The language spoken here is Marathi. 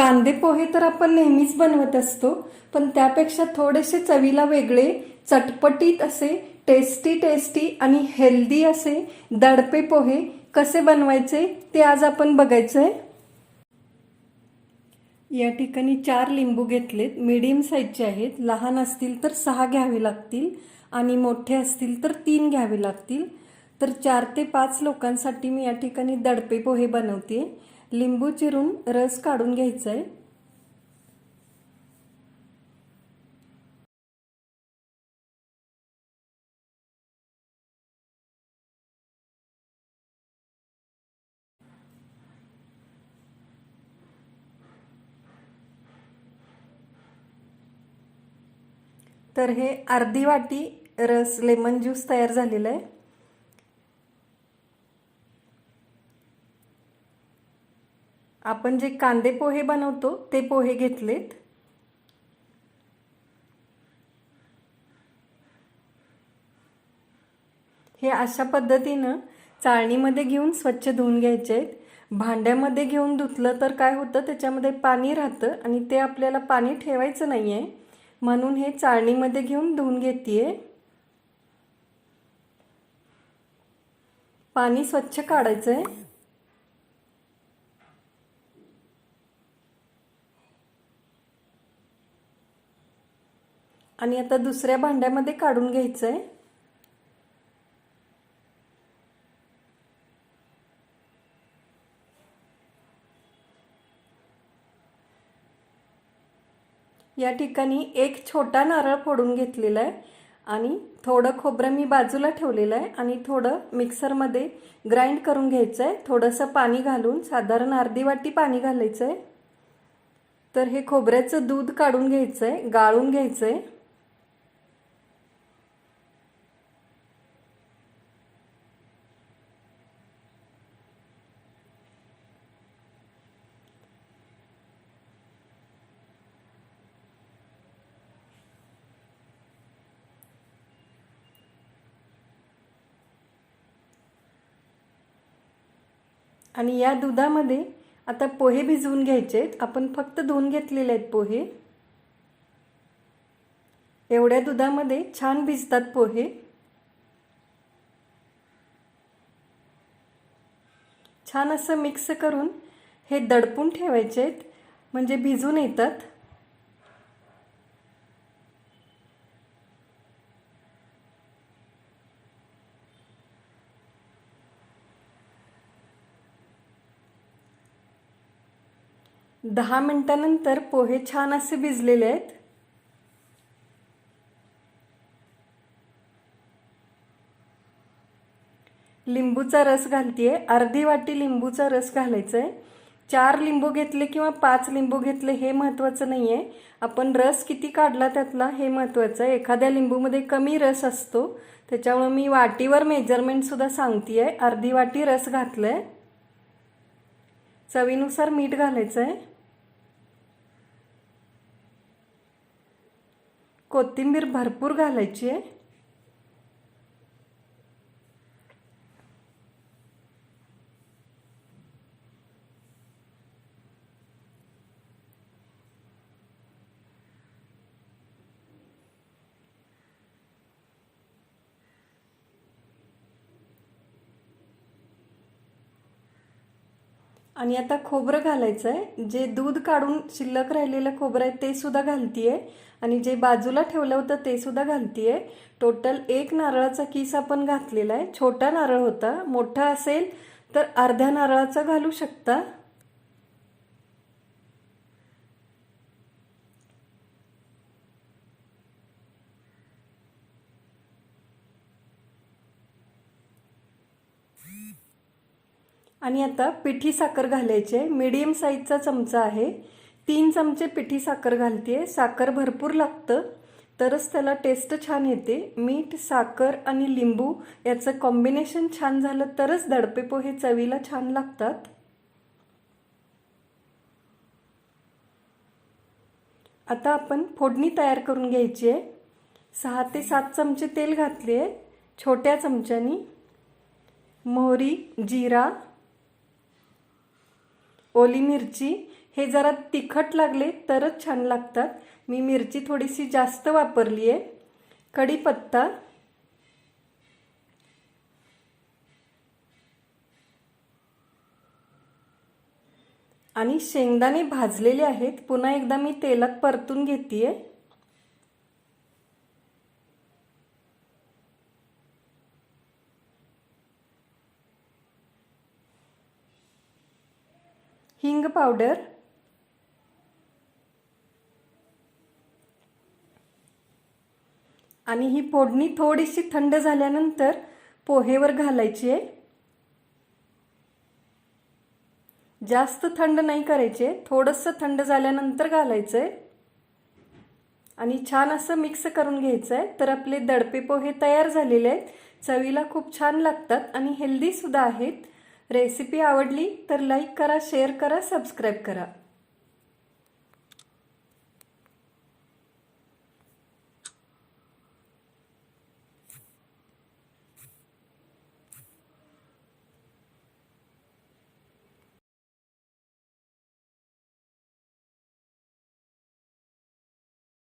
कांदे पोहे तर आपण नेहमीच बनवत असतो पण त्यापेक्षा थोडेसे चवीला वेगळे चटपटीत असे टेस्टी टेस्टी आणि हेल्दी असे दडपे पोहे कसे बनवायचे ते आज आपण बघायचंय. या ठिकाणी चार लिंबू घेतलेत. मीडियम साईजचे आहेत. लहान असतील तर सहा घ्यावे लागतील आणि मोठे असतील तर तीन घ्यावे लागतील. तर चार ते पाच लोकांसाठी मी या ठिकाणी दडपे पोहे बनवते. लिंबू चिरून रस काढून घ्यायचा आहे तर हे अर्धी वाटी रस लेमन ज्यूस तयार झालेलं आहे. आपण जे कांदे पोहे बनवतो ते पोहे घेतलेत. हे अशा पद्धतीनं चाळणीमध्ये घेऊन स्वच्छ धुवून घ्यायचे आहेत. भांड्यामध्ये घेऊन धुतलं तर काय होतं त्याच्यामध्ये पाणी राहतं आणि ते आपल्याला पाणी ठेवायचं नाही आहे म्हणून हे चाळणीमध्ये घेऊन धुवून घेते पाणी स्वच्छ काढायचं आहे आणि आता दुसऱ्या भांड्यामध्ये काढून घ्यायचं आहे या ठिकाणी एक छोटा नारळ फोडून घेतलेला आहे आणि थोडं खोबरं मी बाजूला ठेवलेलं आहे आणि थोडं मिक्सरमध्ये ग्राइंड करून घ्यायचं आहे. थोडंसं पाणी घालून साधारण अर्धी वाटी पाणी घालायचं आहे तर हे खोबऱ्याचं दूध काढून घ्यायचं आहे गाळून घ्यायचं आहे आणि या दुधामध्ये आता पोहे भिजवून घ्यायचे आहेत आपण फक्त धुवून घेतलेले आहेत पोहे. एवढ्या दुधामध्ये छान भिजतात पोहे. छान असं मिक्स करून हे दडपून ठेवायचे आहेत म्हणजे भिजून येतात. दहा मिनिटानंतर पोहे छान असे भिजलेले आहेत. लिंबूचा रस घालतीये. अर्धी वाटी लिंबूचा रस घालायचा आहे चार लिंबू घेतले किंवा पाच लिंबू घेतले हे महत्त्वाचं नाही आहे आपण रस किती काढला त्यातला हे महत्त्वाचं आहे. एखाद्या लिंबूमध्ये कमी रस असतो. त्याच्यामुळे मी वाटीवर मेजरमेंटसुद्धा सांगते आहे अर्धी वाटी रस घातलं आहे चवीनुसार मीठ घालायचं आहे कोथिंबीर भरपूर घालायची आहे. आणि आता खोबरं घालायचं आहे जे दूध काढून शिल्लक राहिलेलं खोबरं आहे ते सुद्धा घालतीये. आणि जे बाजूला ठेवलं होतं ते सुद्धा घालतीये. टोटल एक नारळाचा किस आपण घातलेला आहे. छोटा नारळ होता. मोठा असेल तर अर्ध्या नारळाचा घालू शकता. आणि आता पिठी साखर घालायची आहे. मीडियम साईजचा चमचा आहे. तीन चमचे पिठी साखर घालते. साखर भरपूर लागतं. तरच त्याला टेस्ट छान येते. मीठ साखर आणि लिंबू याचं कॉम्बिनेशन छान झालं तरच दडपे पोहे चवीला छान लागतात. आता आपण फोडणी तयार करून घ्यायची आहे. सहा ते सात चमचे तेल घातले आहे. छोट्या चमच्यानी. मोहरी जिरा ओली मिरची हे जरा तिखट लागले तरच छान लागतात. मी मिरची थोडीशी जास्त वापरली आहे. कढीपत्ता. आणि शेंगदाणे भाजलेले आहेत. पुन्हा एकदा मी तेलात परतून घेते हिंग पावडर. आणि ही फोडणी थोडीशी थंड झाल्यानंतर पोहेवर घालायची आहे. जास्त थंड नाही करायचे थोडंसं थंड झाल्यानंतर घालायचं आहे आणि छान असं मिक्स करून घ्यायचं आहे तर आपले दडपे पोहे तयार झालेले आहेत. चवीला खूप छान लागतात आणि हेल्दीसुद्धा आहेत. रेसिपी आवडली तर लाईक करा शेअर करा सबस्क्राईब करा.